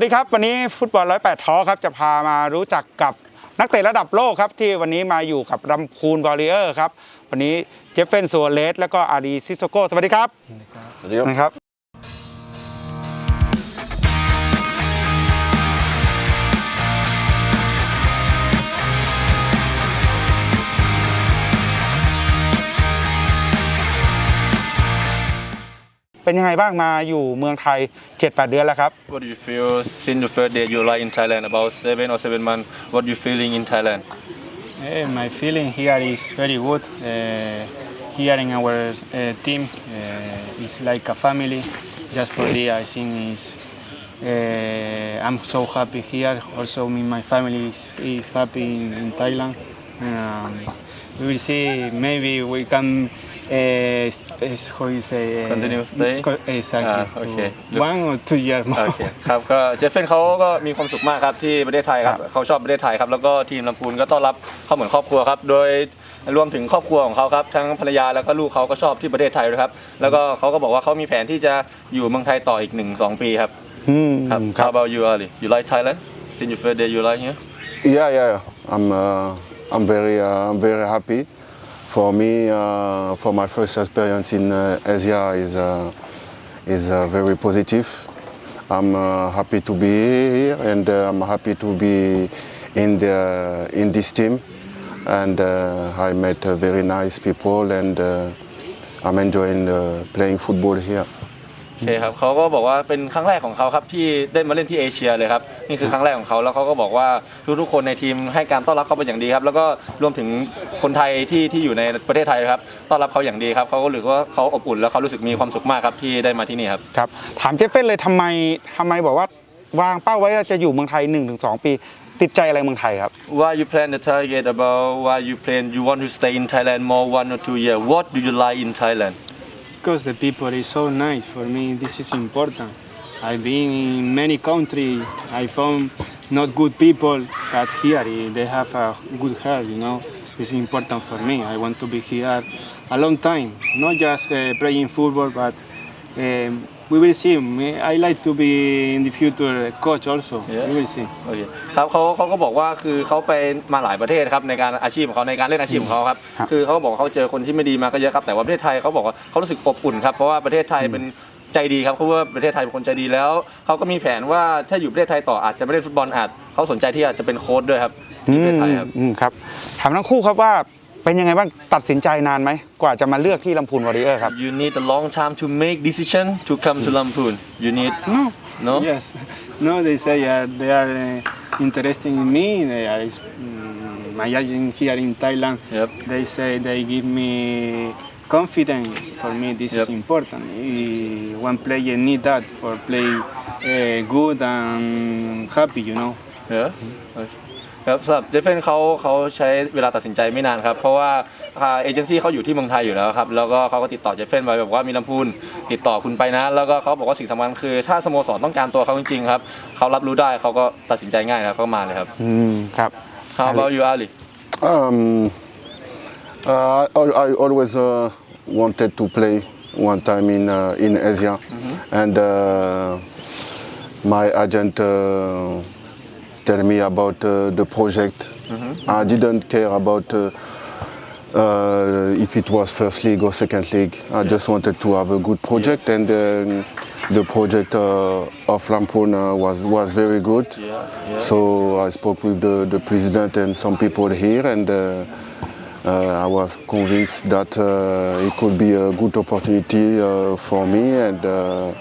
สวัสดีครับ วันนี้ฟุตบอลร้อยแปดท้อครับจะพามารู้จักกับนักเตะระดับโลกครับที่วันนี้มาอยู่กับรำพูนวอริเออร์ครับ วันนี้เจฟเฟนซัวเรสแล้วก็อารีซิโซโกสวัสดีครับสวัสดีครับ เป็นยังไงบ้างมาอยู่เมืองไทย 7-8 เดือนแล้วครับ What do you feel since the first day you arrived in Thailand? About seven or seven months. What you feeling in Thailand? Eh, my feeling here is very good. Uh, here in our uh, team uh, is like a family. Just for the I think is uh, I'm so happy here. Also, me, my family is, is happy in, in Thailand. Um, we will see. Maybe we can. Uh, st- is how you say? Uh, Continue stay? co- Exactly. Ah, okay. To One or two years more. โอเคครับก็เจฟเฟนเขาก็มีความสุขมากครับที่ประเทศไทยครับเขาชอบประเทศไทยครับแล้วก็ทีมลำพูนก็ต้อนรับเขาเหมือนครอบครัวครับโดยรวมถึงครอบครัวของเขาครับทั้งภรรยาแล้วก็ลูกเขาก็ชอบที่ประเทศไทยด้วยครับแล้วก็เขาก็บอกว่าเขามีแผนที่จะอยู่เมืองไทยต่ออีกหนึ่งสองปีครับอืมครับครั How บ about you Ali you like Thailand since your first day you like here Yeah, yeah, yeah. I'm, uh, I'm very, uh, I'm very happy. For me, uh, for my first experience in uh, Asia is, uh, is uh, very positive. I'm uh, happy to be here and uh, I'm happy to be in, the, in this team. And I met very nice people and I'm enjoying playing football here. โอเคครับเขาก็บอกว่าเป็นครั้งแรกของเขาครับที่ได้มาเล่นที่เอเชียเลยครับนี่คือครั้งแรกของเขาแล้วเขาก็บอกว่าทุกๆคนในทีมให้การต้อนรับเขาเป็นอย่างดีครับ แล้วก็รวมถึงคนไทยที่ที่อยู่ในประเทศไทยครับต้อนรับเขาอย่างดีครับเขาก็รู้สึกว่าเขาอบอุ่นแล้วเขารู้สึกมีความสุขมากครับที่ได้มาที่นี่ครับครับถามเจฟเฟนเลยทำไมทำไมบอกว่าวางเป้าไว้ว่าจะอยู่เมืองไทย 1-2 ปี ติดใจอะไรเมืองไทยครับ Why you plan the target about why you plan you want to stay in Thailand more one or two year What do you like in Thailand Because the people is so nice for me. This is important. I've been in many countries. I found not good people, but here eh, they have a good heart. You know, is important for me. I want to be here a long time, not just uh, playing football, but um, we will see. Me- I like to be in the future a coach also. Yeah. We will see. โอเคครับเขาเขาก็บอกว่าคือเขาไปมาหลายประเทศครับในการอาชีพของเขาในการเล่นอาชีพของเขาครับครับ คือเขาก็บอกว่าเขาเจอคนที่ไม่ดีมาก็เยอะครับแต่ว่าประเทศไทยเขาบอกว่าเขารู้สึกอบอุ่นครับเพราะว่าประเทศไทยเป็นใจดีครับเพราะว่าประเทศไทยเป็นคนใจดีแล้วเขาก็มีแผนว่าถ้าอยู่ประเทศไทยต่ออาจจะไม่เล่นฟุตบอลอาจเขาสนใจที่อาจจะเป็นโค้ชด้วยครับที่ประเทศไทยครับ อืมครับถามทั้งคู่ครับว่า เป็นยังไงบ้างตัดสินใจนานไหมกว่าจะมาเลือกที่ลำพูนวอริเออร์ครับ You need a long time to make decision to come to Lamphun you need No. No? Yes. No, they say uh, they are uh, interested in me. They are, mm, my agent here in Thailand. Yep. They say they give me confidence. For me, this Yep. is important. Eh, One player need that for play uh, good and happy. You know. เออ ครับสำหรับเจฟเฟนเขาเขาใช้เวลาตัดสินใจไม่นานครับ เพราะว่าเอเจนซี่เขาอยู่ที่เมืองไทยอยู่แล้วครับ แล้วก็เขาก็ติดต่อเจฟเฟนไปบอกว่ามีลำพูนติดต่อคุณไปนะ แล้วก็เขาบอกว่าสิ่งสำคัญคือ ถ้าสโมสรต้องการตัวเขาจริงๆครับเขารับรู้ได้เขาก็ตัดสินใจง่ายครับเขามาเลยครับอืมครับ How about you Ali Um, uh, I, I always uh, wanted to play one time in uh, in Asia, and uh, my agent uh, tell me about uh, the project. I didn't care about. Uh, uh, if it was first league or second league, I just wanted to have a good project, and um, the project of Lampoon uh, was was very good. Yeah, yeah. So I spoke with the, the president and some people here, and uh, I was convinced that uh, it could be a good opportunity uh, for me, and uh,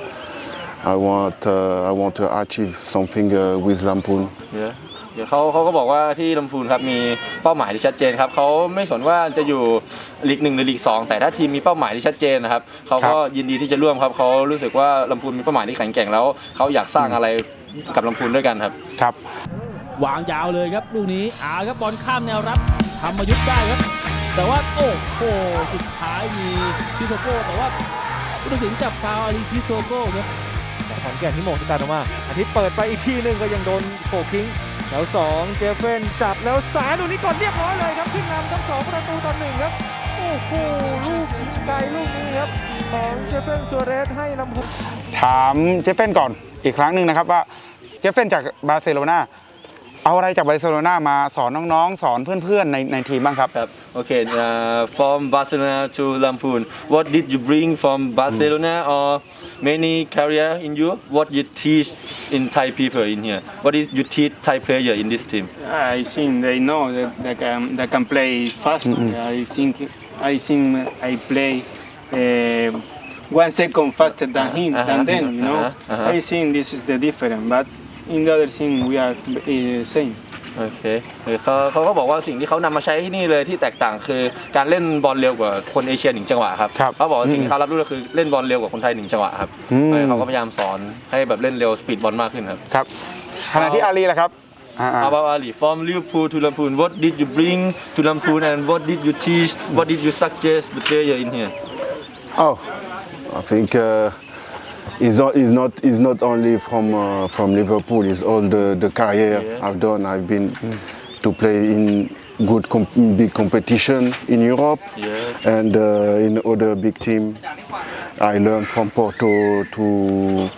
I want uh, I want to achieve something uh, with Lampoon. เยอะเดี๋ยวเขาเขาก็บอกว่าที่ลำพูนครับมีเป้าหมายที่ชัดเจนครับเขาไม่สนว่าจะอยู่ลีกหนึ่งหรือลีกสองแต่ถ้าทีมมีเป้าหมายที่ชัดเจนนะครับเขาก็ยินดีที่จะร่วมครับเขารู้สึกว่าลำพูนมีเป้าหมายที่แข็งแกร่งแล้วเขาอยากสร้างอะไรกับลำพูนด้วยกันครับครับ วางยาวเลยครับลูกนี้อาครับบอลข้ามแนวรับทำมายุทธได้ครับ แต่ว่าโอ้โหสุดท้ายมีซิโซโก้แต่ว่าผู้ตัดสินจับฟาวล์อาริซิโซโก้ครับ ขอนแก่นที่โมงสการออกมาอาทิตย์เปิดไปอีกทีหนึ่งก็ยังโดนโขกทิ้งแล้วสองเจฟเฟนจับแล้วสายลูกนี้ก่อนเรียบร้อยเลยครับขึ้นนำทั้งสองประตูต่อหนึ่งครับโอ้โหลูกไกลลูกนี้ครับของเจฟเฟนซัวเรสให้ลำพูถามเจฟเฟนก่อนอีกครั้งหนึ่งนะครับว่าเจฟเฟนจากบาร์เซโลนา เอาอะไรจากบาร์เซโลนามาสอนน้องๆ สอนเพื่อนๆในในทีมบ้างครับ ครับ Okay uh, from Barcelona to Lampoon what did you bring from Barcelona or many career in you what you teach in Thai people in here what did you teach Thai player in this team I think they know that they can, they can play fast. I think I think I play uh, one second faster than him Uh-huh, than them. You know, uh-huh, uh-huh. I think this is the difference. But in the other thing, we are uh, same. โอเคเออเขาเขาก็บอกว่าสิ่งที่เขานำมาใช้ที่นี่เลยที่แตกต่างคือการเล่นบอลเร็วกว่าคนเอเชียหนึ่งจังหวะครับครับเขาบอกว่าสิ่งที่เขารับรู้ก็คือเล่นบอลเร็วกว่าคนไทยหนึ่งจังหวะครับอืม เออเขาก็พยายามสอนให้แบบเล่นเร็วสปีดบอลมากขึ้นครับ ครับขณะที่อาลีล่ะครับอ่า How about Ali from Liverpool to Lampoon what did you bring to Lampoon and what did you teach what did you suggest the player in here Oh, I think uh, it's not, it's not, it's not only from, uh, from Liverpool, it's all the, the career Yeah. I've done. I've been to play in good com- big competition in Europe Yeah. and uh, in other big team. I learned from Porto to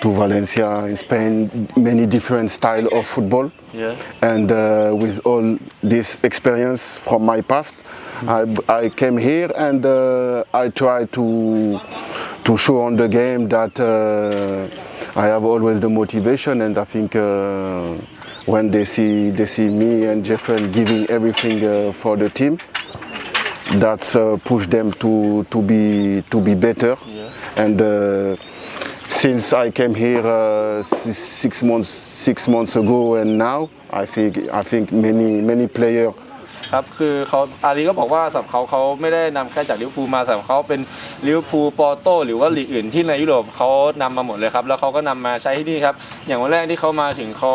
to Valencia in Spain, many different style of football. Yeah. And uh, with all this experience from my past, I, I came here and uh, I try to to show on the game that uh, I have always the motivation, and I think uh, when they see they see me and Jeffrey giving everything uh, for the team, that's uh, push them to to be to be better. And uh, since I came here uh, six months six months ago and now, I think I think many many players ครับคือเขาอาลีก็บอกว่าสำหรับเขาเขาไม่ได้นำแค่จากลิเวอร์พูลมาสำหรับเขาเป็นลิเวอร์พูลปอร์โตหรือว่าลีกอื่นที่ในยุโรปเขานำมาหมดเลยครับแล้วเขาก็นำมาใช้ที่นี่ครับอย่างวันแรกที่เขามาถึงเขา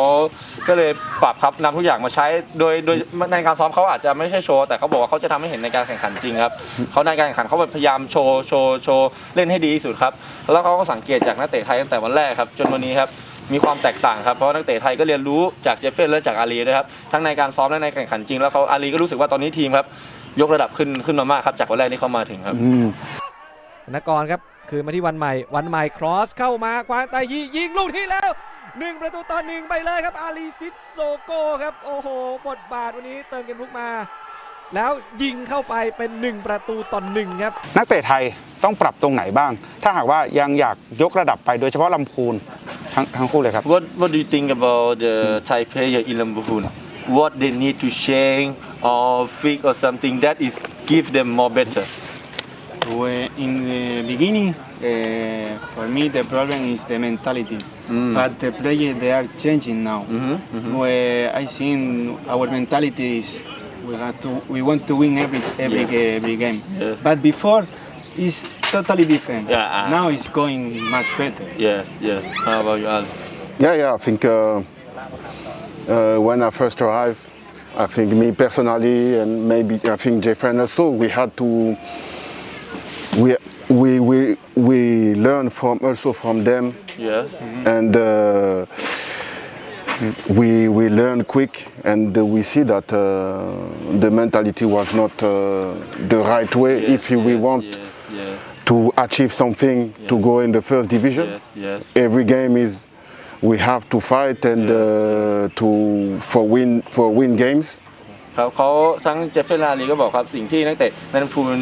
ก็เลยปรับครับนำทุกอย่างมาใช้โดยโดยในการซ้อมเขาอาจจะไม่ใช่โชว์แต่เขาบอกว่าเขาจะทำให้เห็นในการแข่งขันจริงครับเขาในการแข่งขันเขาแบบพยายามโชว์โชว์โชว์เล่นให้ดีที่สุดครับแล้วเขาก็สังเกตจากนักเตะไทยตั้งแต่วันแรกครับจนวันนี้ครับ มีความแตกต่างครับเพราะว่านักเตะไทยก็เรียนรู้จากเจฟเฟนและจากอาลีด้วยครับทั้งในการซ้อมและในการแข่งขันจริงแล้วเขาอาลีก็รู้สึกว่าตอนนี้ทีมครับยกระดับขึ้นขึ้นมามากครับจากวันแรกที่เขามาถึงครับธนกรครับคืนมาที่วันใหม่ วันใหม่ครอสเข้ามากวางไตยิงยิงลูกที่แล้ว1ประตูต่อหนึ่งไปเลยครับอาลีซิสโซโกครับโอ้โหบทบาทวันนี้เติมเกมลุกมา แล้วยิงเข้าไปเป็น 1 ประตูต่อหนึ่งครับ นักเตะไทยต้องปรับตรงไหนบ้าง ถ้าหากว่ายังอยากยกระดับไปโดยเฉพาะลำพูน ทั้งทั้งคู่เลยครับ What What do you think about the Thai player in Lambahoon What they need to change or fix or something that is give them more better Well, in the beginning, uh, for me the problem is the mentality. Mm. But the players they are changing now. Mhm, mhm. Where I think our mentality is we have to we want to win every every Yeah. ga- every game. Yes. But before, it's totally different. Yeah, uh- now it's going much better. Yes yes How about you Ali Yeah, yeah. I think uh, uh, when I first arrived, I think me personally and maybe I think Jeffrey also, we had to we we we we learn from also from them Yes and uh, we we learn quick and we see that uh, the mentality was not uh, the right way Yes, if we yes, want yes, yes, to achieve something to go in the first division yes yes every game is we have to fight and uh, to for win for win games ครับเขาทั้งเจฟเฟนลาลีก็บอกครับสิ่งที่นักเตะในน้ำพูน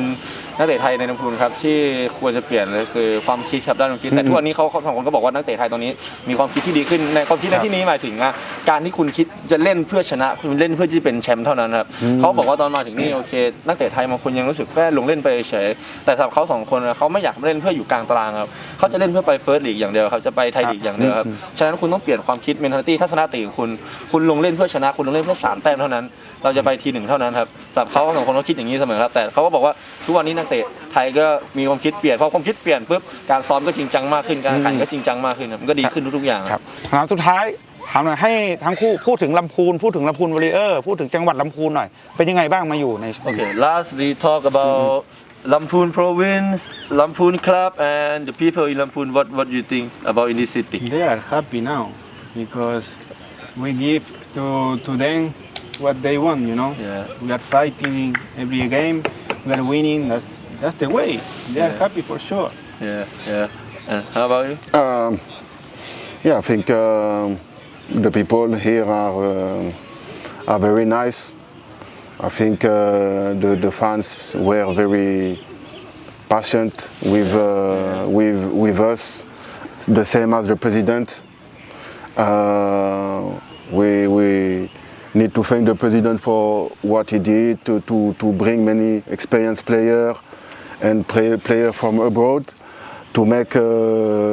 นักเตะไทยในน้ำพูนครับที่ควรจะเปลี่ยนเลยคือความคิดครับด้านความคิดแต่ทุกวันนี้เขาเขาสองคนก็บอกว่านักเตะไทยตอนนี้มีความคิดที่ดีขึ้นในความคิดในที่นี้หมายถึงอะการที่คุณคิดจะเล่นเพื่อชนะคุณเล่นเพื่อที่จะเป็นแชมป์เท่านั้นครับเขาบอกว่าตอนมาถึงนี่โอเคนักเตะไทยบางคนยังรู้สึกแค่ลงเล่นไปเฉยแต่สำหรับเขาสองคนอะเขาไม่อยากเล่นเพื่ออยู่กลางตารางครับเขาจะเล่นเพื่อไปเฟิร์สลีกอย่างเดียวครับจะไปไทยลีกอย่างเดียวครับฉะนั้นคุณต้องเปลี่ยนความคิด mentality ทัศนคติของคุณคุณลงเล่นเพื่อชนะคุณลงเล่นเพื่อสามแต้มเท่านั้น เราจะไปทีหนึ่งเท่านั้นครับสำหรับเขาสองคนเขาคิดอย่างนี้เสมอครับแต่เขาก็บอกว่าทุกวันนี้นักเตะไทยก็มีความคิดเปลี่ยนพอความคิดเปลี่ยนปุ๊บการซ้อมก็จริงจังมากขึ้นการแข่งขันก็จริงจังมากขึ้นครับมันก็ดีขึ้นทุกๆอย่างครับคำถามสุดท้ายถามหน่อยให้ทั้งคู่พูดถึงลำพูนพูดถึงลำพูนวอริเออร์พูดถึงจังหวัดลำพูนหน่อยเป็นยังไงบ้างมาอยู่ใน Okay, last we talk about Lamphun province, Lamphun club, and the people in Lamphun. What what do you think about in this city? They are happy now because we give to to them what they want. You know. Yeah. We are fighting every game. We are winning. That's that's the way. They are happy for sure. Yeah, yeah. And how about you? um, Yeah, I think um the people here are um are very nice. I think uh, the the fans were very patient with uh, with with us, the same as the president. Uh, we we need to thank the president for what he did to to, to bring many experienced players and play, players from abroad to make uh,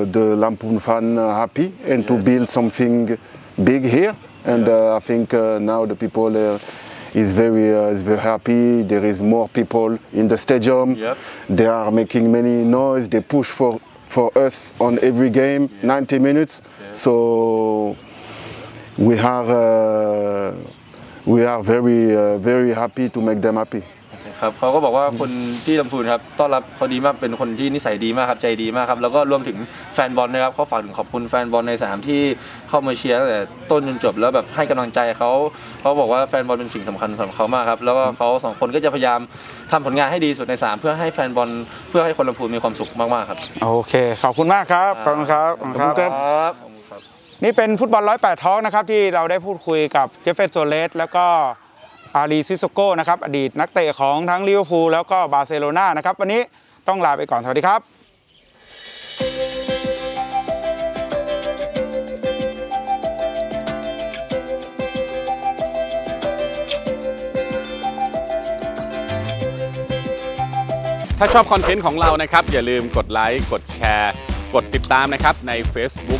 the Lampoon fan happy and to build something big here. And uh, I think uh, now the people uh, is very uh, is very happy. There is more people in the stadium. Yep. They are making many noise. They push for for us on every game, 90 minutes. So we are uh, we are very uh, very happy to make them happy. ครับเขาก็บอกว่าคนที่ลำพูนครับต้อนรับเขาดีมากเป็นคนที่นิสัยดีมากครับใจดีมากครับแล้วก็รวมถึงแฟนบอลนะครับเขาฝากถึงขอบคุณแฟนบอลในสนามที่เข้ามาเชียร์ตั้งแต่ต้นจนจบแล้วแบบให้กำลังใจเขาเขาบอกว่าแฟนบอลเป็นสิ่งสำคัญสำหรับเขามากครับแล้วก็เขาสองคนก็จะพยายามทำผลงานให้ดีสุดในสนามเพื่อให้แฟนบอลเพื่อให้คนลำพูนมีความสุขมากๆครับโอเคขอบคุณมากครับขอบคุณครับขอบคุณครับ นี่เป็นฟุตบอล108ท้องนะครับที่เราได้พูดคุยกับเจฟเฟนโซเลสแล้วก็อารีซิโซโก้นะครับอดีตนักเตะของทั้งลิเวอร์พูลแล้วก็บาร์เซโลนานะครับวันนี้ต้องลาไปก่อนสวัสดีครับถ้าชอบคอนเทนต์ของเรานะครับ อย่าลืมกดไลค์ กดแชร์ กดติดตามนะครับ ใน Facebook